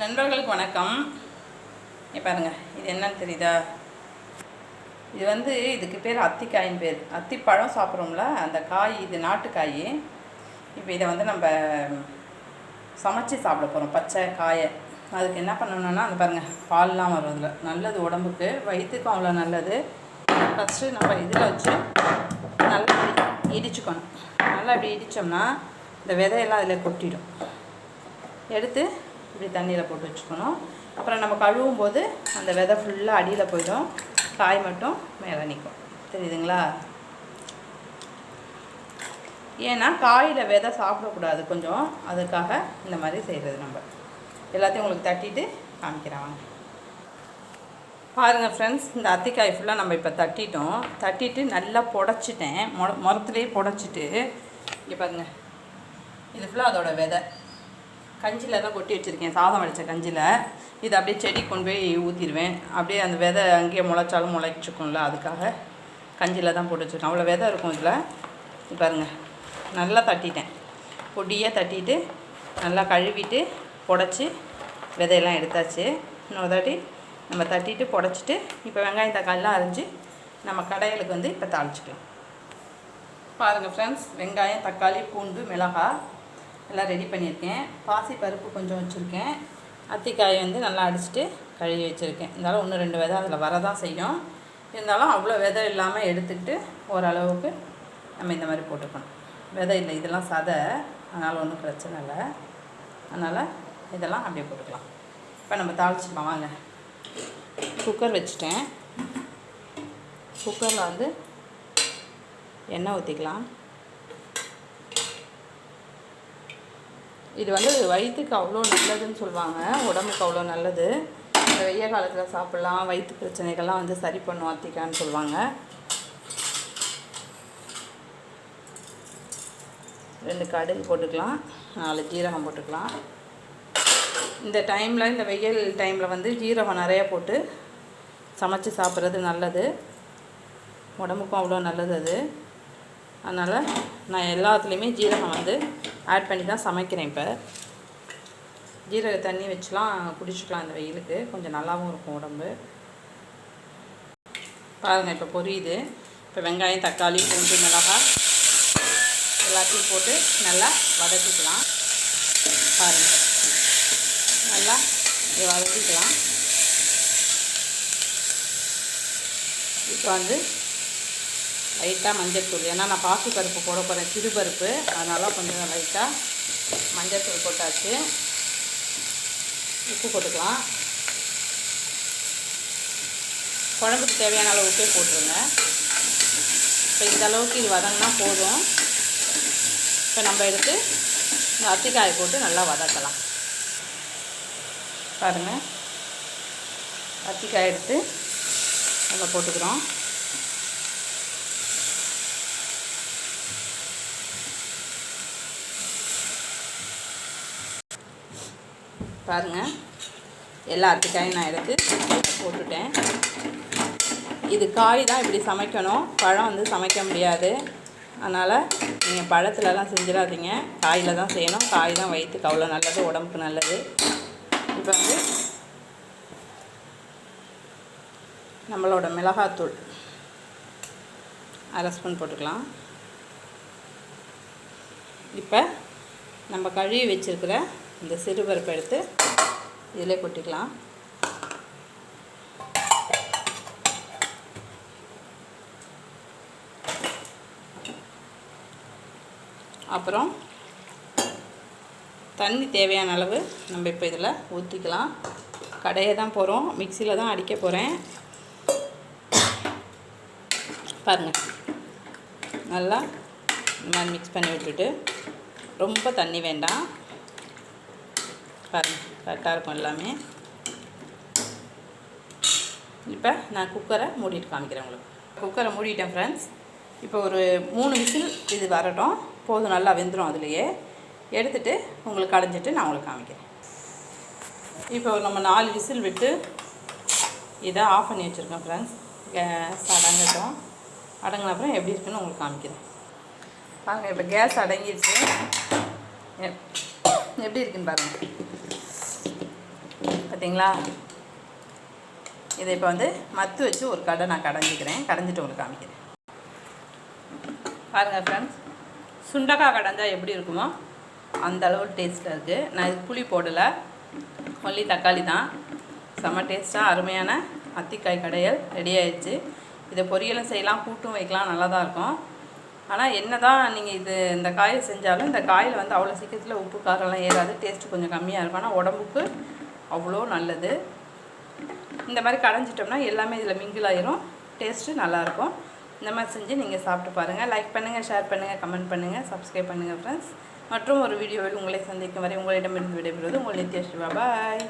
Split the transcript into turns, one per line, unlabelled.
நண்பர்களுக்கு வணக்கம். இங்கே பாருங்க இது என்னன்னு தெரியுதா? இது வந்து இதுக்கு பேர் அத்திக்காயின் பேர். அத்திப்பழம் சாப்பிட்றோம்ல அந்த காய் இது நாட்டுக்காய். இப்போ இதை வந்து நம்ம சமைச்சு சாப்பிட போகிறோம் பச்சை காயை. அதுக்கு என்ன பண்ணணும்னா அந்த பாருங்கள் பால்லாம் வரும் அதில். நல்லது உடம்புக்கு வயிற்றுக்கும் அவ்வளோ நல்லது. ஃபஸ்ட்டு நம்ம இதில் வச்சு நல்லா இடிச்சுக்கணும். நல்லா இப்படி இடித்தோம்னா இந்த விதையெல்லாம் அதில் கொட்டிடும். எடுத்து இப்படி தண்ணியில் போட்டு வச்சுக்கணும். அப்புறம் நம்ம கழுவும் போது அந்த விதை ஃபுல்லாக அடியில் போயிடும். காய் மட்டும் மேலே நிற்கும் தெரியுதுங்களா? ஏன்னா காயில் விதை சாப்பிடக்கூடாது கொஞ்சம். அதுக்காக இந்த மாதிரி செய்கிறது நம்ம. எல்லாத்தையும் உங்களுக்கு தட்டிட்டு காமிக்கிறாங்க பாருங்கள் ஃப்ரெண்ட்ஸ் இந்த அத்திக்காய் ஃபுல்லாக நம்ம இப்போ தட்டிட்டோம். தட்டிட்டு நல்லா புடச்சிட்டேன். மொ மரத்துலேயே புடச்சிட்டு. இங்கே பாருங்கள் இது ஃபுல்லாக அதோட விதை. கஞ்சியில் தான் கொட்டி வச்சுருக்கேன். சாதம் வடித்த கஞ்சியில் இது அப்படியே செடி கொண்டு போய் ஊற்றிடுவேன் அப்படியே அந்த விதை அங்கேயே முளைச்சாலும் முளைச்சிக்கும்ல அதுக்காக கஞ்சியில் தான் போட்டு வச்சுருக்கேன். அவ்வளோ விதை இருக்கும் இதில். பாருங்க. நல்லா தட்டிட்டேன். பொடியாக தட்டிட்டு நல்லா கழுவிட்டு புடச்சி விதையெல்லாம் எடுத்தாச்சு. இன்னொரு தாட்டி நம்ம தட்டிட்டு புடச்சிட்டு இப்போ வெங்காயம் தக்காளிலாம் அரிஞ்சு நம்ம கடைகளுக்கு வந்து இப்போ தாளிச்சிக்கலாம். பாருங்கள் ஃப்ரெண்ட்ஸ் வெங்காயம் தக்காளி பூண்டு மிளகாய் எல்லாம் ரெடி பண்ணியிருக்கேன். பாசி பருப்பு கொஞ்சம் வச்சுருக்கேன். அத்திக்காயை வந்து நல்லா அடிச்சுட்டு கழுவி வச்சுருக்கேன். இருந்தாலும் ஒன்று ரெண்டு விதை அதில் வரதான் செய்யும். இருந்தாலும் அவ்வளோ விதை இல்லாமல் எடுத்துக்கிட்டு ஓரளவுக்கு நம்ம இந்த மாதிரி போட்டுக்கணும். விதை இல்லை இதெல்லாம் சதை. அதனால் ஒன்றும் பிரச்சனை இல்லை. அதனால் இதெல்லாம் அப்படியே போட்டுக்கலாம். இப்போ நம்ம தாளிச்சுக்கலாம் வாங்க. குக்கர் வச்சுட்டேன். குக்கரில் வந்து எண்ணெய் ஊற்றிக்கலாம். இது வந்து வயிற்றுக்கு அவ்வளோ நல்லதுன்னு சொல்லுவாங்க. உடம்புக்கு அவ்வளோ நல்லது. இந்த வெய்ய காலத்தில் சாப்பிட்லாம். வயிற்று பிரச்சனைகள்லாம் வந்து சரி பண்ணும் அத்திக்கான்னு சொல்லுவாங்க. ரெண்டு கடுகு போட்டுக்கலாம். நாலு ஜீரகம் போட்டுக்கலாம். இந்த டைமில் இந்த வெயில் டைமில் வந்து ஜீரகம் நிறையா போட்டு சமைச்சு சாப்பிட்றது நல்லது. உடம்புக்கும் அவ்வளோ நல்லது அது. அதனால் நான் எல்லாத்துலேயுமே ஜீரகம் வந்து ஆட் பண்ணி தான் சமைக்கிறேன் இப்போ. ஜீரக தண்ணி வச்சுலாம் குடிச்சிக்கலாம் இந்த வெயிலுக்கு. கொஞ்சம் நல்லாவும் இருக்கும் உடம்பு. பாருங்கள் இப்போ பொரியுது. இப்போ வெங்காயம் தக்காளி பூண்டு மிளகாய் எல்லாத்தையும் போட்டு நல்லா வதக்கிக்கலாம். பாருங்கள் நல்லா இதை வதக்கிக்கலாம். இப்போ வந்து லைட்டாக மஞ்சள் தூள். ஏன்னா நான் பாசி பருப்பு போட போகிறேன் சிறு பருப்பு. அதனால் கொஞ்சம் லைட்டாக மஞ்சள் தூள் போட்டாச்சு. உப்பு போட்டுக்கலாம். குழம்புக்கு தேவையான அளவு உப்பே போட்டுருங்க. இப்போ இந்த அளவுக்கு இது வதங்கினா போதும். இப்போ நம்ம எடுத்து இந்த அத்திக்காயை போட்டு நல்லா வதக்கலாம். பாருங்கள் அத்திக்காய் எடுத்து நம்ம போட்டுக்கிறோம். பாருங்கள் எல்லா அத்திக்காயும் நான் எடுத்து போட்டுட்டேன். இது காய் தான் இப்படி சமைக்கணும். பழம் வந்து சமைக்க முடியாது. அதனால் நீங்கள் பழத்துலலாம் செஞ்சிடாதீங்க. காயில் தான் செய்யணும். காய் தான் வயிற்றுக்கு அவ்வளோ நல்லது உடம்புக்கு நல்லது. இப்போ வந்து நம்மளோட மிளகாத்தூள் அரை ஸ்பூன் போட்டுக்கலாம். இப்போ நம்ம கழுவி வச்சுருக்கிற இந்த சிறுபருப்பை எடுத்து இதிலே கொட்டிக்கலாம். அப்புறம் தண்ணி தேவையான அளவு நம்ம இப்போ இதில் ஊற்றிக்கலாம் கடையை தான் போகிறோம் மிக்சியில் தான் அடிக்க போகிறேன் பாருங்கள் நல்லா இந்த மாதிரி மிக்ஸ் பண்ணி விட்டுட்டு ரொம்ப தண்ணி வேண்டாம். பாருங்கள் கரெக்டாக இருக்கும் எல்லாமே. இப்போ நான் குக்கரை மூடிட்டு காமிக்கிறேன் உங்களுக்கு. குக்கரை மூடிட்டேன் ஃப்ரெண்ட்ஸ் இப்போ ஒரு மூணு விசில் இது வரட்டும். போதும் நல்லா வெந்துடும் அதுலேயே. எடுத்துகிட்டு உங்களுக்கு கடைஞ்சிட்டு நான் உங்களுக்கு காமிக்கிறேன். இப்போ நம்ம நாலு விசில் விட்டு இதை ஆஃப் பண்ணி வச்சுருக்கோம் ஃப்ரெண்ட்ஸ் கேஸ் அடங்கட்டும். அடங்கின அப்புறம் எப்படி இருக்குன்னு உங்களுக்கு காமிக்கிறேன். பாருங்கள் இப்போ கேஸ் அடங்கிடுச்சு. எப்படி இருக்குன்னு பாருங்கள் பார்த்தீங்களா? இதை இப்போ வந்து மத்து வச்சு ஒரு கடை நான் கடைஞ்சிக்கிறேன். கடைஞ்சிட்டு உங்களுக்கு காமிக்கிறேன். பாருங்கள் ஃப்ரெண்ட்ஸ் சுண்டக்காய் கடைஞ்சால் எப்படி இருக்குமோ அந்த அளவு டேஸ்ட்டாக இருக்குது நான் இது புளி போடலை. மல்லி தக்காளி தான். செம்ம டேஸ்ட்டாக அருமையான அத்திக்காய் கடையல் ரெடி ஆயிடுச்சு. இதை பொரியலும் செய்யலாம் கூட்டும் வைக்கலாம் நல்லா தான் இருக்கும். ஆனால் என்ன தான் நீங்கள் இது இந்த காயை செஞ்சாலும் இந்த காயில் வந்து அவ்வளோ சீக்கிரத்தில் உப்பு காரம்லாம் ஏறாது. டேஸ்ட்டு கொஞ்சம் கம்மியாக இருக்கும். ஆனால் உடம்புக்கு அவ்வளோ நல்லது. இந்த மாதிரி கடைஞ்சிட்டோம்னா எல்லாமே இதில் மிங்கிள் ஆயிரும். டேஸ்ட்டு நல்லாயிருக்கும் இந்த மாதிரி செஞ்சு நீங்கள் சாப்பிட்டு பாருங்கள் லைக் பண்ணுங்கள் ஷேர் பண்ணுங்கள் கமெண்ட் பண்ணுங்கள் சப்ஸ்கிரைப் பண்ணுங்கள் ஃப்ரெண்ட்ஸ் மற்றும் ஒரு வீடியோவில் உங்களை சந்திக்கும் வரை உங்களிடமிருந்து விடைபெறுவது உங்கள் நித்யா சிவா. பாய்